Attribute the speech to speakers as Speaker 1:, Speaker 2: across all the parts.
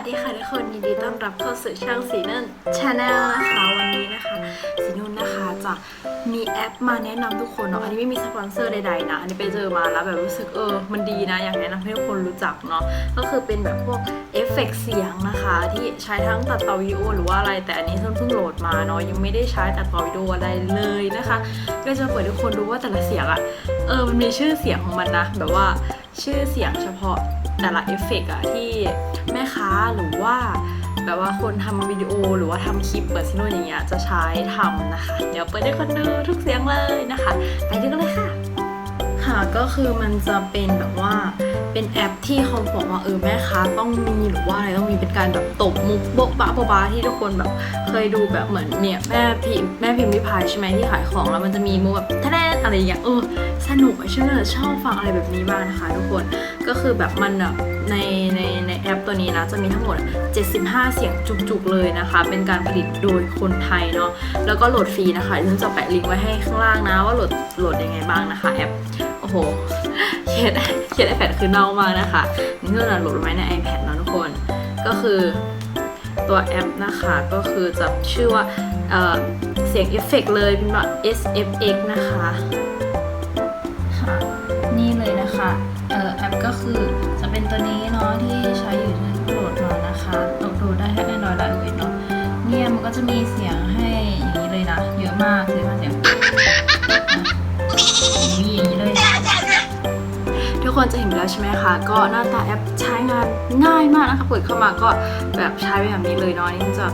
Speaker 1: วัสดีค่ะทุกคนยินดีต้อนรับเข้าสู่ช่องสีนุ่นชาแนลนะคะวันนี้นะคะ สีนุ่นนะคะจะมีแอปมาแนะนำทุกคนเนาะอันนี้ไม่มีสปอนเซอร์ใดๆนะ อันนี้ไปเจอมาแล้วแบบรู้สึกเออ มันดีนะ อยากแนะนำให้ทุกคนรู้จักเนาะก็คือเป็นแบบพวกเอฟเฟกต์เสียงนะคะ ที่ใช้ทั้งตัดต่อวิดีโอหรือว่าอะไรแต่อันนี้นุ่นเพิ่งโหลดมาเนาะยังไม่ได้ใช้ตัดต่อวิดีโออะไรเลยนะคะ ก็จะเปิดให้ทุกคนดูว่าแต่ละเสียงอะเออมันมีชื่อเสียงของมันนะแบบว่า ชื่อเสียงเฉพาะแต่ละเอฟเฟกต์อะที่แม่ค้าหรือว่าแบบว่าคนทำวิดีโอหรือว่าทำคลิปเปิดซิโนอย่างเงี้ยจะใช้ทำนะคะ เดี๋ยวเปิดให้คนดูทุกเสียงเลยนะคะ ไปดูกันเลยค่ะ ค่ะก็คือมันจะเป็นแบบว่าเป็นแอปที่เขาบอกว่าเออแม่ค้าต้องมีหรือว่าอะไรต้องมีเป็นการแบบตบมุกโบ๊ะบะโบ๊ะบะที่ทุกคนแบบเคยดูแบบเหมือนเนี่ยแม่พิมแม่พิมพ์ริพายใช่ไหมที่ขายของแล้วมันจะมีมุกแบบทแนนอะไรอย่างเงี้ยเออสนุกอะฉันเลยชอบฟังอะไรแบบนี้มากนะคะ ทุกคนก็คือแบบมันแบบในในในแอปตัวนี้นะจะมีทั้งหมด 75 เสียงจุกๆเลยนะคะ เป็นการผลิตโดยคนไทยเนาะแล้วก็โหลดฟรีนะคะฉันจะแปะลิงก์ไว้ให้ข้างล่างนะว่าโหลดโหลดยังไงบ้างนะคะแอป อ้โหเขียนเขียน iPad คือเน่ามากนะคะนี่คือเราโหลดไว้ใน iPad นะทุกคน ก็คือตัวแอปนะคะก็คือจะชื่อว่าเเสียงเอฟเฟกต์เลยเป็นแบบ SFX นะคะค่ะนี่เลยนะคะออแอปก็คือจะเป็นตัวนี้เนาะที่ใช้อยู่ที่โหลดมานะคะโหลดโหลดได้ทั้ง Android และ iOS เนาะเนี่ยมันก็จะมีเสียงให้ คนจะเห็นแล้วใช่ไหมคะ ก็หน้าตาแอปใช้งานง่ายมากนะคะ เปิดเข้ามาก็แบบใช้แบบนี้เลยเนาะนี่จะ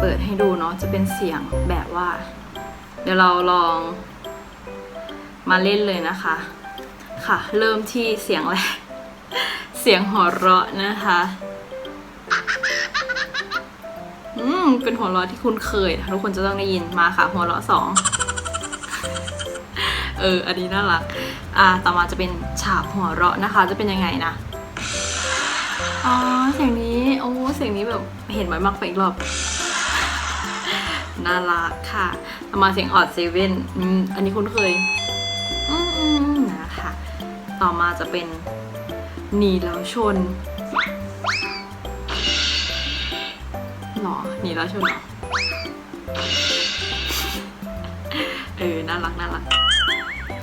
Speaker 1: เปิดให้ดูเนาะ จะเป็นเสียงแบบว่า เดี๋ยวเราลองมาเล่นเลยนะคะ ค่ะ เริ่มที่เสียงแรก เสียงหัวเราะนะคะ อืม เป็นหัวเราะที่คุ้นเคย ทุกคนจะต้องได้ยินมาค่ะ หัวเราะสอง เออ อันนี้น่ารัก อ่าต่อมาจะเป็นฉากหัวเราะนะคะ จะเป็นยังไงนะ อ๋อ เสียงนี้ โอ้ เสียงนี้แบบเห็นไว้มากไปอีกรอบ น่ารักค่ะ ต่อมาเสียงออดเซเว่นอืม อันนี้คุ้นเคย อืมอืมนะคะ ต่อมาจะเป็นหนีแล้วชนหรอหนีแล้วชนหรอ เออ น่ารัก น่ารัก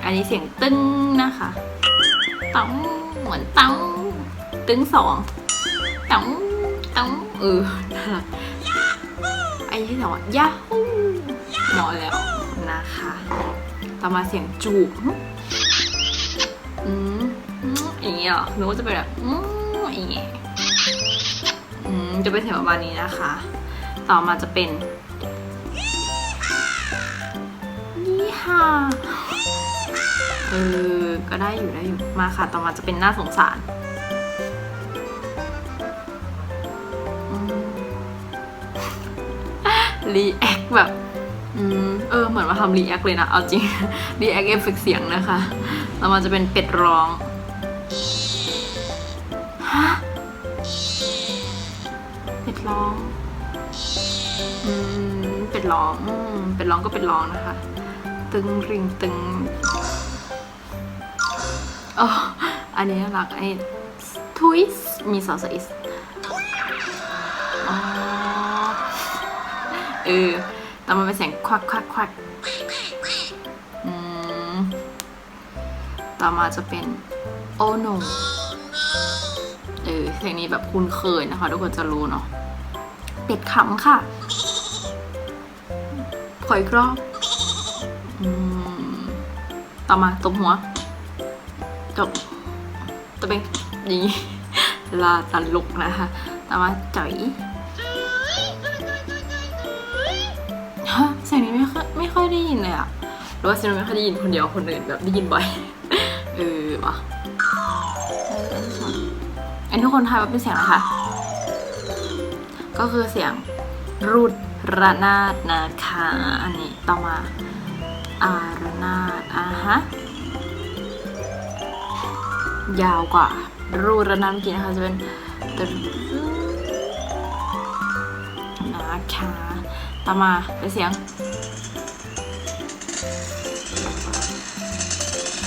Speaker 1: อันนี้เสียงตึ้งนะคะตังเหมือนตังตึ้งสองตังตังเออน่ารักอันนี้เสียงยาฮูเหมาะแล้วนะคะ ต่อมาเสียงจูบอืมอืมอย่างเงี้ยหรอหนูก็จะเป็นแบบอืมอย่างเงี้ยอืมจะเป็นเสียงประมาณนี้นะคะ ต่อมาจะเป็นยี่ห้า เออ ก็ได้อยู่ได้อยู่ มาค่ะ ต่อมาจะเป็นหน้าสงสาร รีแอคแบบ อืม เออ เหมือนมาทำรีแอคเลยนะ เอาจริง รีแอคเอฟเฟกเสียงนะคะ ต่อมาจะเป็นเป็ดร้อง ฮะ เป็ดร้อง อืม เป็ดร้อง อืม เป็ดร้องก็เป็ดร้องนะคะ ตึงริงตึง อ๋ออันนี้น่ารักไอ้ทวิสมีซอสอิสอ๋อเออแต่มันเป็นเสียงควักควักควักอืมต่อมาจะเป็นโอโนเออเพลงนี้แบบคุ้นเคยนะคะ ทุกคนจะรู้เนาะเป็ดขำค่ะขออีกรอบอืมต่อมาตบหัว จบจะเป็นอย่างนี้ลาตลกนะคะ แต่ว่าจ่อยฮะเสียงนี้ไม่ค่อยไม่ค่อยได้ยินเลยอะหรือว่าเสียงนี้ไม่ค่อยได้ยินคนเดียวคนอื่นแบบได้ยินบ่อย เออวะเอออันทุกคนทายว่าเป็นเสียงอะไรคะ ก็คือเสียงรูดระนาดนะคะ อันนี้ต่อมาอาระนาดอ่าฮะ ยาวกว่า รูระนั้นเมื่อกี้นะคะจะเป็นนะคะต่อมาเป็นเสียง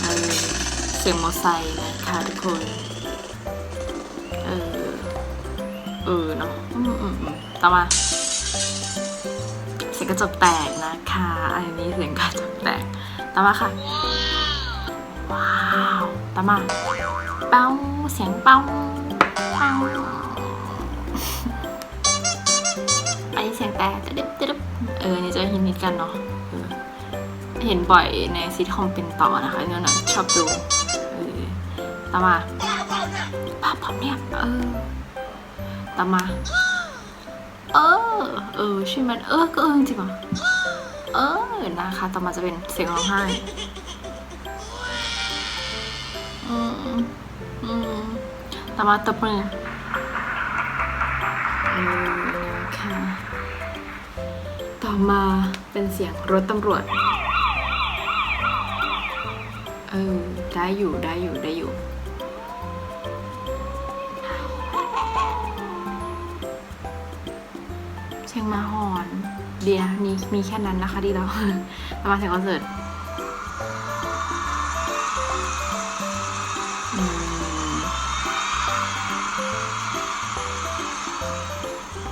Speaker 1: เออเสียงมอไซค์นะคะทุกคน เออ เออเนาะอืมอืมอืมต่อมา เสียงกระจกแตกนะคะ อันนี้เสียงกระจกแตก ต่อมาค่ะ ว้าว ต่อมา เป้าเสียงเป้าเป้าอันนี้เสียงแต่จะดึ๊บจะดึ๊บเออนี่จะฮินนิดกันเนาะเห็นบ่อยในซิทคอมเป็นต่อนะคะเนี่ยนะชอบดูต่อมาภาพพร้อมเนี่ยเออต่อมา เออ เออใช่อมันเออก็เออจริงเหรอเออนะคะต่อมาจะเป็นเสียงร้องไห้ ต่อมาตบมือนะคะต่อมาเป็นเสียงรถตำรวจ เออ ได้อยู่ได้อยู่ได้อยู่ เชียงมาหอนดีนะนี่มีแค่นั้นนะคะดีแล้ว ประมาณเสียงคอนเสิร์ต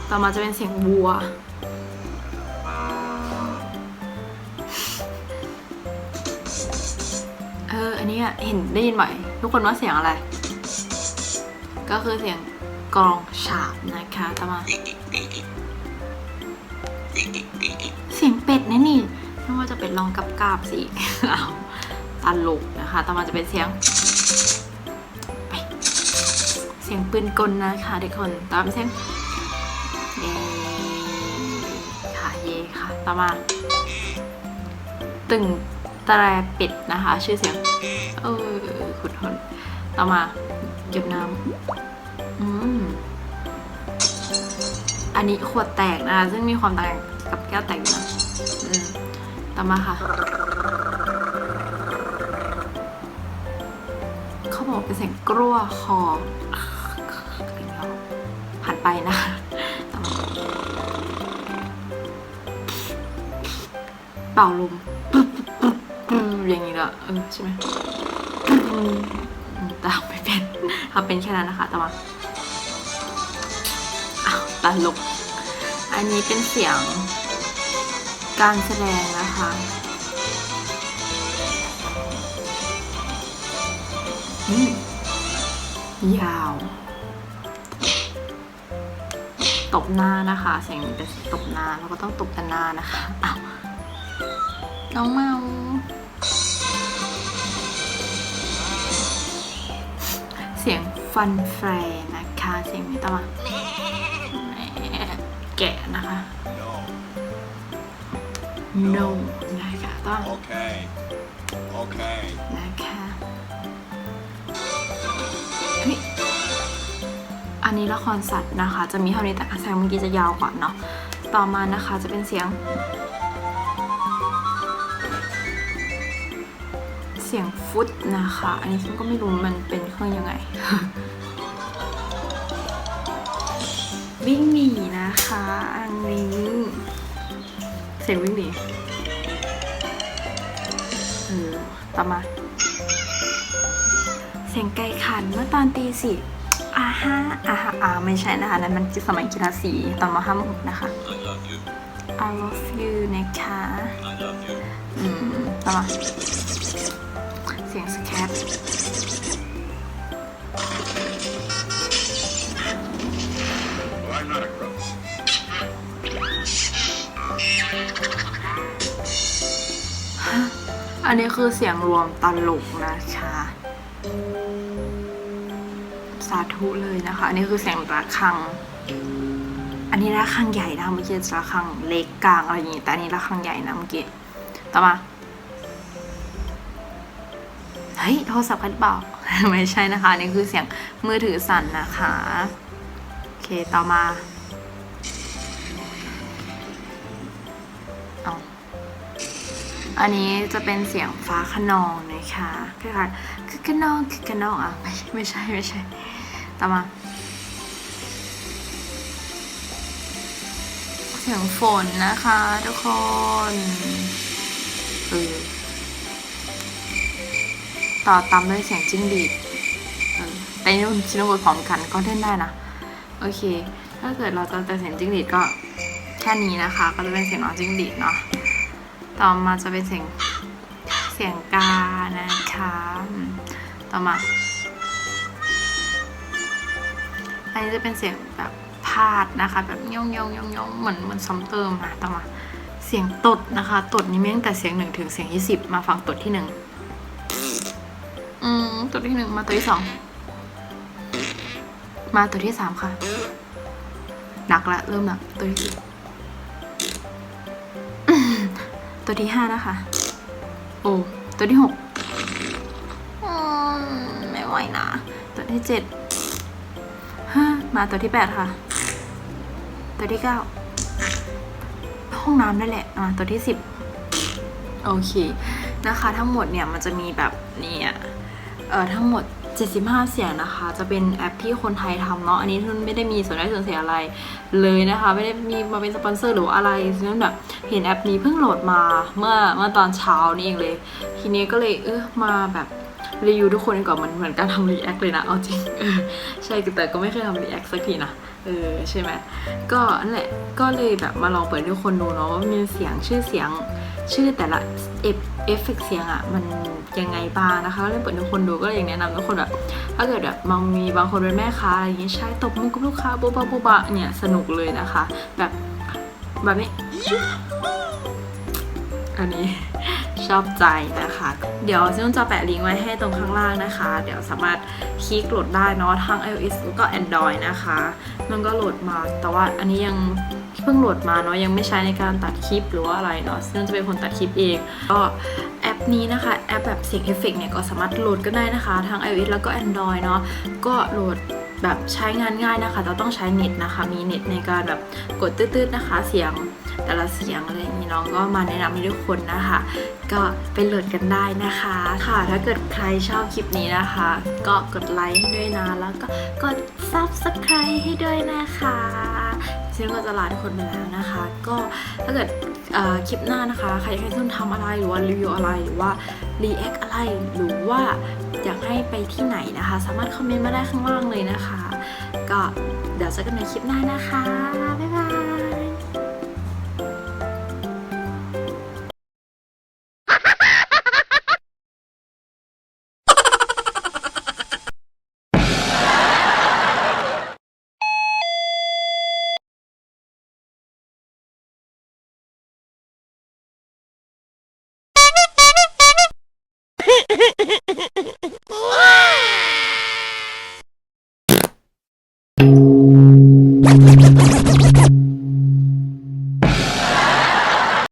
Speaker 1: ต่อมาจะเป็นเสียงวัว เออ อันนี้เห็นได้ยินบ่อยทุกคนว่าเสียงอะไร ก็คือเสียงกลองฉาบนะคะต่อมา เสียงเป็ดนะนี่ไม่ว่าจะเป็นลองกับกาบสิเอาตลกนะคะ ต่อมาจะเป็นเสียงเสียงปืนกลนะคะทุกคนต่อมเสียง ต่อมาตึงแตรป็ดนะคะ ชื่อเสียง เออขุดทนต่อมาเก็บน้ำอืมอันนี้ขวดแตกนะคะซึ่งมีความต่างกับแก้วแตกอยู่นะอืมต่อมาค่ะ เขาบอกเป็นเสียงกลัวคอผ่านไปนะต่ เป่าลมอย่างนี้ละเออใช่ไหมอืมแต่ไม่เป็นทำเป็นแค่นั้นนะคะ แต่อมาอ้าวตลก อันนี้เป็นเสียงการแสดงนะคะอืมยาว ตบหน้านะคะ เสียงเป็นตบหน้าเราก็ต้องตบกันหน้านะคะอ้าว น้องเมา เสียงฟันแฟรนะคะ เสียงนี้ต่อมาแกะนะคะ no นะคะต้อง
Speaker 2: Okay. Okay.
Speaker 1: นะคะอันนี้ละครสัตว์นะคะ จะมีเท่านี้แต่ารแสงเมื่อกี้จะยาวกว่าเนาะ ต่อมานะคะจะเป็นเสียง เสียงฟุตนะคะ อันนี้ฉันก็ไม่รู้มันเป็นเครื่องยังไง วิ่งหนีนะคะ อันนี้เสียงวิ่งหนีเออต่อมาเสียงไก่ขันเมื่อตอนตีสี่อาฮะอาฮะอาไม่ใช่นะคะนั่นมันสมัยกีฬาสีตอนมห้าหกนะคะ
Speaker 2: I love you.
Speaker 1: I love you นะคะ อืมต่อมา สียงสแคปอันนี้คือเสียงรวมตลกนะคะสาธุเลยนะคะ อันนี้คือเสียงระฆัง อันนี้ระฆังใหญ่นะเมื่อกี้ระฆังเล็กกลางอะไรอย่างงี้แต่อันนี้ระฆังใหญ่นะเมื่อกี้ต่อมา เฮ้ยโทรศัพท์กันหรือเปล่า ไม่ใช่นะคะนนี้คือเสียงมือถือสั่นนะคะ โอเคต่อมาเอาอันนี้จะเป็นเสียงฟ้าขนองนะคะคือค่ะคือขนองคือขนองอะไม่ไม่ใช่ไม่ใช่ต่อมา เสียงฝนนะคะทุกคนเออ ต่อตามด้วยเสียงจิ้งหรีดแต่นี่ชิโนบทพร้อมกันก็เล่นได้นะ โอเค ถ้าเกิดเราจะแต่เสียงจิ้งหรีดก็แค่นี้นะคะ ก็จะเป็นเสียงน้องจิ้งหรีดเนาะ ต่อมาจะเป็นเสียงเสียงกานะคะ ต่อมา อันนี้จะเป็นเสียงแบบพาดนะคะแบบย่องย่องย่องย่องเหมือนเหมือนซ้ำเติมอะต่อมาเสียงตดนะคะ ตดนี้มีตั้งแต่เสียงหนึ่งถึงเสียงยี่สิบมาฟังตดที่หนึ่ง อืมตดที่หนึ่งมาตัวที่สอง มาตัวที่สามค่ะ หนักละเริ่มหนักตัวที่สี่ตัวที่ห้านะคะ โอ้ตัวที่หกไม่ไหวนะ ตัวที่เจ็ดห้ามาตัวที่แปดค่ะ ตัวที่เก้าห้องน้ำนั่นแหละอ่าตัวที่สิบโอเคนะคะ ทั้งหมดเนี่ยมันจะมีแบบนี่อ่อ ทั้งหมด 75 เสียงนะคะ จะเป็นแอปที่คนไทยทำเนาะอันนี้ทุนไม่ได้มีส่วนได้ส่วนเสียอะไรเลยนะคะ ไม่ได้มีมาเป็นสปอนเซอร์หรืออะไรฉะนั้นแบบเห็นแอปนี้เพิ่งโหลดมาเมื่อเมื่อตอนเช้านี่เองเลย ทีนี้ก็เลยเออมาแบบรีวิวทุกคนกว่ามันเหมือนการทำรีแอคเลยนะ เอาจริงใช่แต่ก็ไม่เคยทำรีแอคสักทีนะเออใช่ไหมก็นั่นแหละก็เลยแบบมาลองเปิดทุกคนดูเนาะว่ามีเสียงชื่อเสียงชื่อแต่ละเอฟ เอฟเฟกเสียงอะ่ะมันยังไงบ้างนะคะก็เลยเปิดให้ทุกคนดูก็เลยอย่างแนะนำทุกคนแบบถ้าเกิดแบบมองมีบางคนเป็นแม่ค้าอะไรอย่างเงี้ยใช้ตบมุกกับลูกค้าโบ๊ะบะโบ๊ะบะเนี่ยสนุกเลยนะคะ แบบแบบนี้อันนี้ชอบใจนะคะ เดี๋ยวซึ่งจะแปะลิงก์ไว้ให้ตรงข้างล่างนะคะ เดี๋ยวสามารถคลิกโหลดได้เนาะทั้ง iOS แล้วก็ Android นะคะ มันก็โหลดมา แต่ว่าอันนี้ยัง เพิ่งโหลดมาเนาะยังไม่ใช้ในการตัดคลิปหรือว่าอะไรเนาะซึ่งจะเป็นคนตัดคลิปเอง ก็แอปนี้นะคะแอปแบบเสียงเอฟเฟกต์เนี่ยก็สามารถโหลดก็ได้นะคะทั้ง iOS แล้วก็ Android เนาะก็โหลดแบบใช้งานง่ายนะคะแต่ต้องใช้เน็ตนะคะ มีเน็ตในการแบบกดตืดๆนะคะ เสียงแต่ละเสียงอะไรอย่างนี้น้องก็มาแนะนำให้ทุกคนนะคะ ก็ไปโหลดกันได้นะคะ ค่ะถ้าเกิดใครชอบคลิปนี้นะคะ ก็กดไลค์ให้ด้วยนะ แล้วก็กด subscribe ให้ด้วยนะคะ ซึ่งก็จะลาทุกคนไปแล้วนะคะ ก็ถ้าเกิดคลิปหน้านะคะ ใครอยากให้ทุ่นทำอะไรหรือว่ารีวิวอะไรหรือว่ารีแอคอะไรหรือว่าอยากให้ไปที่ไหนนะคะ สามารถคอมเมนต์มาได้ข้างล่างเลยนะคะ ก็เดี๋ยวเจอกันในคลิปหน้านะคะ บ๊ายบาย